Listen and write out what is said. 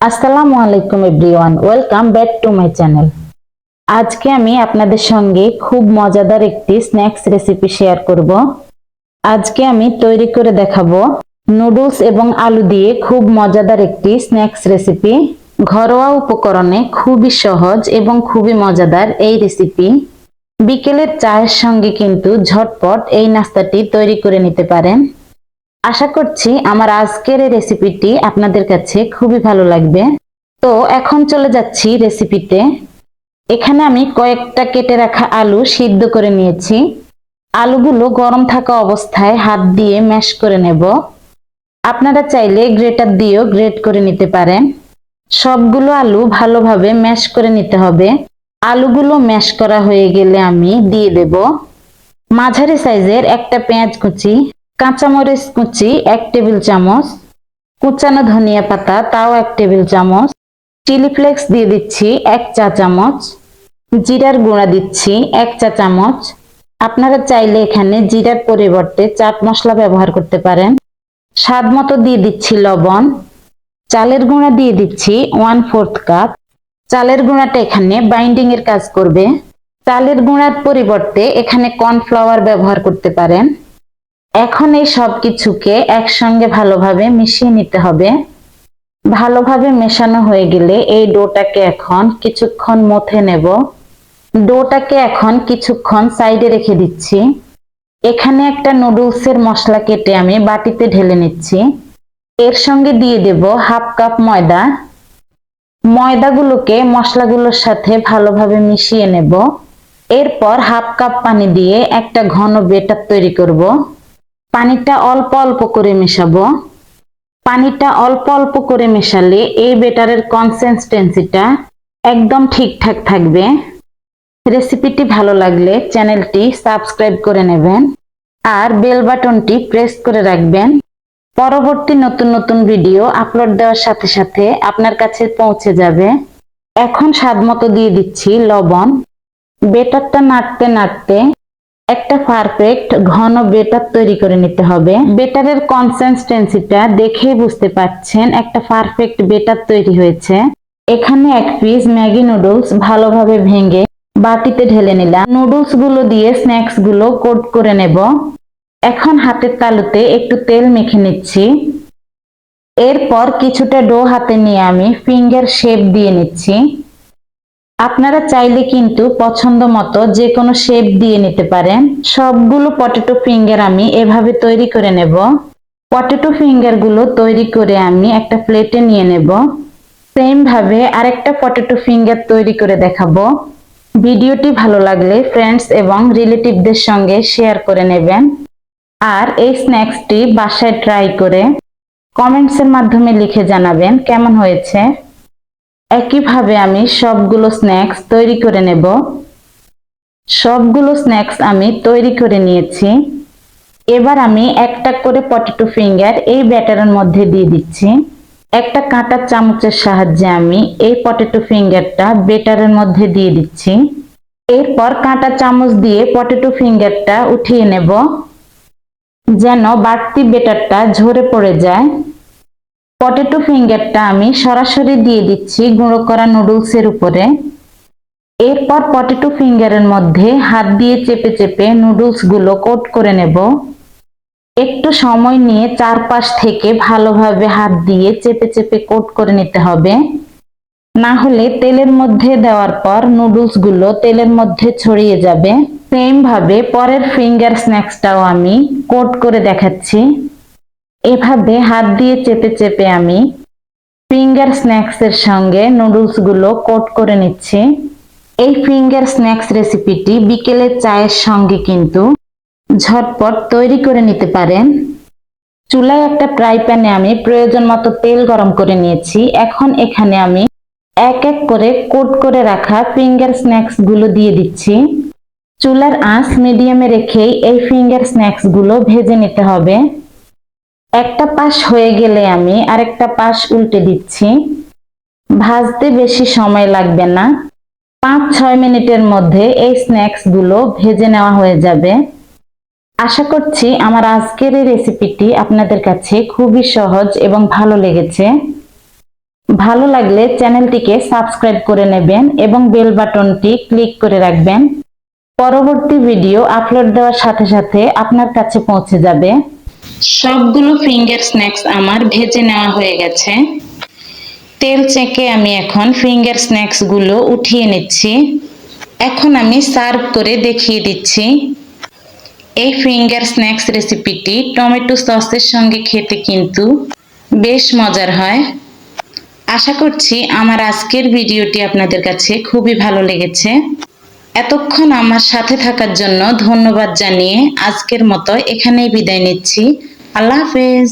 আসসালামু আলাইকুম everyone, welcome back to my channel. আজকে আমি আপনাদের সঙ্গে খুব মজাদার একটি স্ন্যাক্স রেসিপি শেয়ার করব। আজকে আমি তৈরি করে দেখাবো নুডলস এবং আলু দিয়ে খুব মজাদার একটি স্ন্যাক্স রেসিপি। ঘরোয়া উপকরণে খুবই সহজ এবং খুবই মজাদার এই রেসিপি। বিকেলের চায়ের সঙ্গে কিন্তু ঝটপট এই নাস্তাটি তৈরি করে নিতে পারেন। আশা করছি আমার আজকের এই রেসিপিটি আপনাদের কাছে খুবই ভালো লাগবে। তো এখন চলে যাচ্ছি রেসিপিতে এখানে আমি কয়েকটা কেটে রাখা আলু সিদ্ধ করে নিয়েছি। আলুগুলো গরম থাকা অবস্থায় হাত দিয়ে ম্যাশ করে নেব। আপনারা চাইলে গ্রেটার দিয়েও গ্রেট করে নিতে পারেন। সবগুলো আলু ভালোভাবে ম্যাশ করে নিতে হবে। আলুগুলো ম্যাশ করা হয়ে গেলে আমি দিয়ে দেব। মাঝারি সাইজের একটা পেঁয়াজ কুচি কাঁচামরিচ কুচি এক টেবিল চামচ, কুচানো ধনিয়া পাতা তাও এক টেবিল চামচ, চিলি ফ্লেক্স দিয়ে দিচ্ছি এক চা চামচ, জিরার গুঁড়া দিচ্ছি এক চা চামচ। আপনারা চাইলে এখানে জিরার পরিবর্তে চাট মশলা ব্যবহার করতে পারেন। স্বাদ মতো দিয়ে দিচ্ছি লবণ। চালের গুঁড়া দিয়ে দিচ্ছি ওয়ান ফোর্থ কাপ। চালের গুঁড়াটা এখানে বাইন্ডিং এর কাজ করবে। চালের গুঁড়ার পরিবর্তে এখানে কর্নফ্লাওয়ার ব্যবহার করতে পারেন। এখন এই সব কিছুকে একসঙ্গে ভালোভাবে মিশিয়ে নিতে হবে। ভালোভাবে মেশানো হয়ে গেলে এই ডোটাকে এখন কিছুক্ষণ মথে নেব। ডোটাকে এখন কিছুক্ষণ সাইডে রেখে দিচ্ছি। এখানে একটা নুডলসের মশলা কেটে আমি বাটিতে ঢেলে নিচ্ছি। এর সঙ্গে দিয়ে দেব হাফ কাপ ময়দা। ময়দাগুলোকে মশলাগুলোর সাথে ভালোভাবে মিশিয়ে নেব। এরপর হাফ কাপ পানি দিয়ে একটা ঘন বেটার তৈরি করব। পানিটা অল্প অল্প করে মেশাবো। পানিটা অল্প অল্প করে মেশালে এই বেটারের কনসিস্টেন্সিটা একদম ঠিকঠাক থাকবে। রেসিপিটি ভালো লাগলে চ্যানেলটি সাবস্ক্রাইব করে নেবেন আর বেল বাটনটি প্রেস করে রাখবেন। পরবর্তী নতুন নতুন ভিডিও আপলোড দেওয়ার সাথে সাথে আপনার কাছে পৌঁছে যাবে। এখন স্বাদ মতো দিয়ে দিচ্ছি লবণ। বেটারটা নাড়তে নাড়তে একটা পারফেক্ট ঘন বেটার তৈরি করে নিতে হবে। বেটারের কনসিস্টেন্সিটা দেখেই বুঝতে পারছেন একটা পারফেক্ট বেটার তৈরি হয়েছে। এখানে এক পিস ম্যাগি নুডলস ভালোভাবে ভেঙে বাটিতে ঢেলে নিলাম। নুডলসগুলো দিয়ে স্ন্যাক্সগুলো কোট করে নেব। এখন হাতের তালুতে একটু তেল মেখে নিচ্ছি। এরপর কিছুটা ডো হাতে নিয়ে আমি ফিঙ্গার শেপ দিয়ে নিচ্ছি। আপনারা চাইলে কিন্তু পছন্দ মতো যে কোনো শেপ দিয়ে নিতে পারেন। সবগুলো পটেটো ফিঙ্গার আমি এভাবে তৈরি করে নেব। পটেটো ফিঙ্গারগুলো তৈরি করে আমি একটা প্লেটে নিয়ে নেব। সেম ভাবে আরেকটা পটেটো ফিঙ্গার তৈরি করে দেখাবো। ভিডিওটি ভালো লাগলে ফ্রেন্ডস এবং রিলেটিভদের সঙ্গে শেয়ার করে নেবেন। আর এই স্ন্যাক্সটি বাসায় ট্রাই করে কমেন্টসের মাধ্যমে লিখে জানাবেন কেমন হয়েছে। একইভাবে আমি সবগুলো স্ন্যাক্স তৈরি করে নেব। সবগুলো স্ন্যাক্স আমি তৈরি করে নিয়েছি। এবার আমি একটা করে পটেটো ফিঙ্গার এই ব্যাটারের মধ্যে দিয়ে দিচ্ছি। একটা কাঁটার চামচের সাহায্যে আমি এই পটেটো ফিঙ্গারটা বেটারের মধ্যে দিয়ে দিচ্ছি। এরপর কাঁটা চামচ দিয়ে পটেটো ফিঙ্গারটা উঠিয়ে নেব। যেন বাড়তি বেটারটা ঝরে পড়ে যায়। পটেটো ফিঙ্গারটা আমি সরাসরি দিয়ে দিচ্ছি গুঁড়ো করা নুডলসের উপরে। এরপর পটেটো ফিঙ্গারের মধ্যে হাত দিয়ে চেপে চেপে নুডলসগুলো কোট করে নেব। একটু সময় নিয়ে চারপাশ থেকে ভালোভাবে হাত দিয়ে চেপে চেপে কোট করে নিতে হবে। না হলে তেলের মধ্যে দেওয়ার পর নুডলসগুলো তেলের মধ্যে ছড়িয়ে যাবে। সেম ভাবে পরের ফিঙ্গার স্ন্যাক্সটাও আমি কোট করে দেখাচ্ছি। এভাবে হাত দিয়ে চেপে চেপে আমি ফিঙ্গার স্ন্যাক্স এর সঙ্গে নুডলসগুলো কোট করে নিচ্ছি। এই ফিঙ্গার স্ন্যাক্স রেসিপিটি বিকেলের চায়ের সঙ্গে কিন্তু ঝটপট তৈরি করে নিতে পারেন। চুলায় একটা ফ্রাই প্যানে আমি প্রয়োজন মতো তেল গরম করে নিয়েছি। এখন এখানে আমি এক এক করে কোট করে রাখা ফিঙ্গার স্ন্যাক্সগুলো দিয়ে দিচ্ছি। চুলার আঁচ মিডিয়ামে রেখেই এই ফিঙ্গার স্ন্যাক্সগুলো ভেজে নিতে হবে। একটা পাশ হয়ে গেলে আমি আরেকটা পাশ উল্টে দিচ্ছি। ভাজতে বেশি সময় লাগবে না। পাঁচ, ছয় মিনিটের মধ্যে এই স্ন্যাক্সগুলো ভেজে নেওয়া হয়ে যাবে। আশা করছি আমার আজকের এই রেসিপিটি আপনাদের কাছে খুবই সহজ এবং ভালো লেগেছে। ভালো লাগলে চ্যানেলটিকে সাবস্ক্রাইব করে নেবেন এবং বেল বাটনটি ক্লিক করে রাখবেন। পরবর্তী ভিডিও আপলোড দেওয়ার সাথে সাথে আপনার কাছে পৌঁছে যাবে। সবগুলো ফিঙ্গার স্ন্যাক্স আমার ভেজে নেওয়া হয়ে গেছে। তেল চেকে আমি এখন ফিঙ্গার স্ন্যাক্সগুলো উঠিয়ে নিচ্ছি। এখন আমি সার্ভ করে দেখিয়ে দিচ্ছি। এই ফিঙ্গার স্ন্যাক্স রেসিপিটি টমেটো সসের সঙ্গে খেতে কিন্তু বেশ মজার হয়। আশা করছি আমার আজকের ভিডিওটি আপনাদের কাছে খুবই ভালো লেগেছে। এতক্ষণ আমার সাথে থাকার জন্য ধন্যবাদ জানিয়ে আজকের মতো এখানেই বিদায় নিচ্ছি। আল্লাহ হাফেজ।